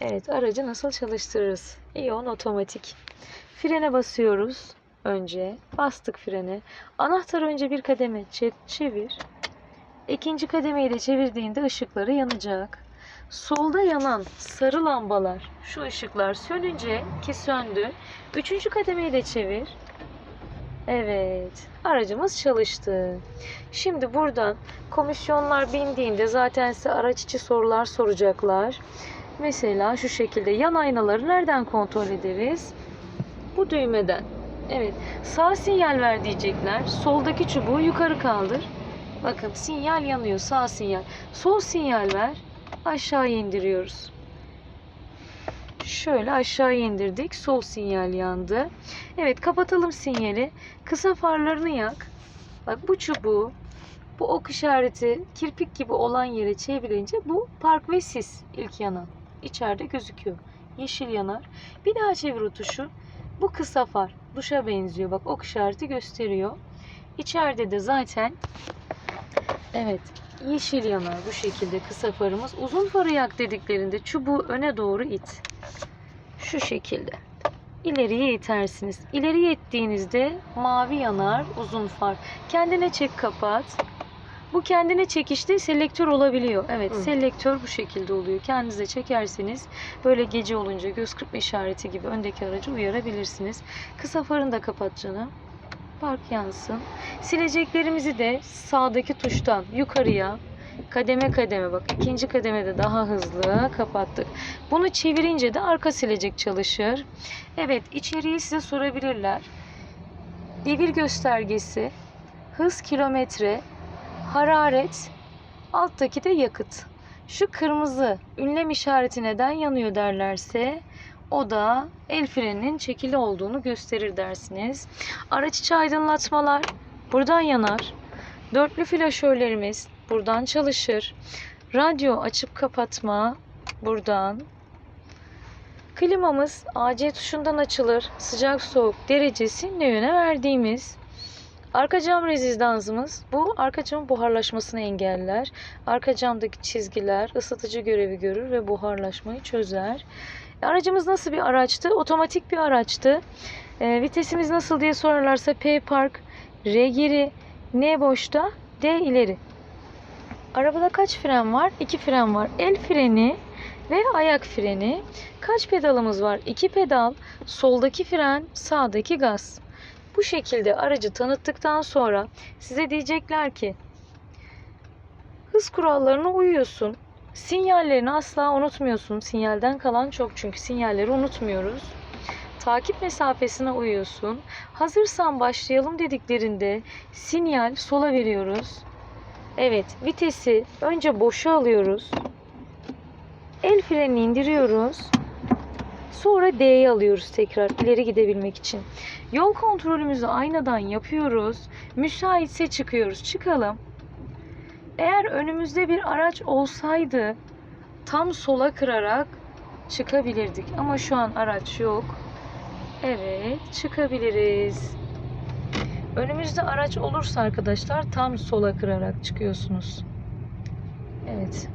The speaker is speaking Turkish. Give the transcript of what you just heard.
Evet, aracı nasıl çalıştırırız? İyon otomatik. Frene basıyoruz önce. Bastık frene. Anahtarı önce bir kademe çe- çevir. İkinci kademeyi de çevirdiğinde ışıkları yanacak. Solda yanan sarı lambalar, şu ışıklar sönünce ki söndü. Üçüncü kademeyi de çevir. Evet, aracımız çalıştı. Şimdi buradan komisyonlar bindiğinde zaten size araç içi sorular soracaklar. Mesela şu şekilde yan aynaları nereden kontrol ederiz? Bu düğmeden. Evet, sağ sinyal ver diyecekler. Soldaki çubuğu yukarı kaldır. Bakın sinyal yanıyor, sağ sinyal. Sol sinyal ver. Aşağı indiriyoruz. Şöyle aşağı indirdik. Sol sinyal yandı. Evet kapatalım sinyali. Kısa farlarını yak. Bak bu çubuğu bu ok işareti kirpik gibi olan yere çevirince bu park ve sis ilk yanan. İçeride gözüküyor. Yeşil yanar. Bir daha çevir o tuşu. Bu kısa far. Duşa benziyor. Bak ok işareti gösteriyor. İçeride de zaten evet yeşil yanar bu şekilde kısa farımız. Uzun farı yak dediklerinde çubuğu öne doğru it. Şu şekilde. İleriye itersiniz. İleriye ittiğinizde mavi yanar uzun far. Kendine çek kapat. Bu kendine çekişte selektör olabiliyor. Evet Hı. selektör bu şekilde oluyor. Kendinize çekerseniz böyle gece olunca göz kırpma işareti gibi öndeki aracı uyarabilirsiniz. Kısa farını da kapat canım. Park yansın. Sileceklerimizi de sağdaki tuştan yukarıya kademe kademe bak ikinci kademede daha hızlı kapattık. Bunu çevirince de arka silecek çalışır. Evet içeriği size sorabilirler. Devir göstergesi, hız kilometre, hararet, alttaki de yakıt. Şu kırmızı ünlem işareti neden yanıyor derlerse o da el freninin çekili olduğunu gösterir dersiniz. Araç içi aydınlatmalar buradan yanar. Dörtlü flaşörlerimiz buradan çalışır. Radyo açıp kapatma buradan. Klimamız AC tuşundan açılır. Sıcak soğuk derecesi ne yöne verdiğimiz. Arka cam rezistansımız bu arka camın buharlaşmasını engeller. Arka camdaki çizgiler ısıtıcı görevi görür ve buharlaşmayı çözer. Aracımız nasıl bir araçtı? Otomatik bir araçtı. E, vitesimiz nasıl diye sorarlarsa P park, R geri, N boşta, D ileri. Arabada kaç fren var? İki fren var. El freni ve ayak freni. Kaç pedalımız var? İki pedal. Soldaki fren, sağdaki gaz. Bu şekilde aracı tanıttıktan sonra size diyecekler ki hız kurallarına uyuyorsun. Sinyallerini asla unutmuyorsun. Sinyalden kalan çok çünkü sinyalleri unutmuyoruz. Takip mesafesine uyuyorsun. Hazırsan başlayalım dediklerinde sinyal sola veriyoruz. Evet, vitesi önce boşa alıyoruz. El frenini indiriyoruz. Sonra D'yi alıyoruz tekrar ileri gidebilmek için. Yol kontrolümüzü aynadan yapıyoruz. Müsaitse çıkıyoruz. Çıkalım. Eğer önümüzde bir araç olsaydı tam sola kırarak çıkabilirdik. Ama şu an araç yok. Evet, çıkabiliriz. Önümüzde araç olursa arkadaşlar tam sola kırarak çıkıyorsunuz. Evet.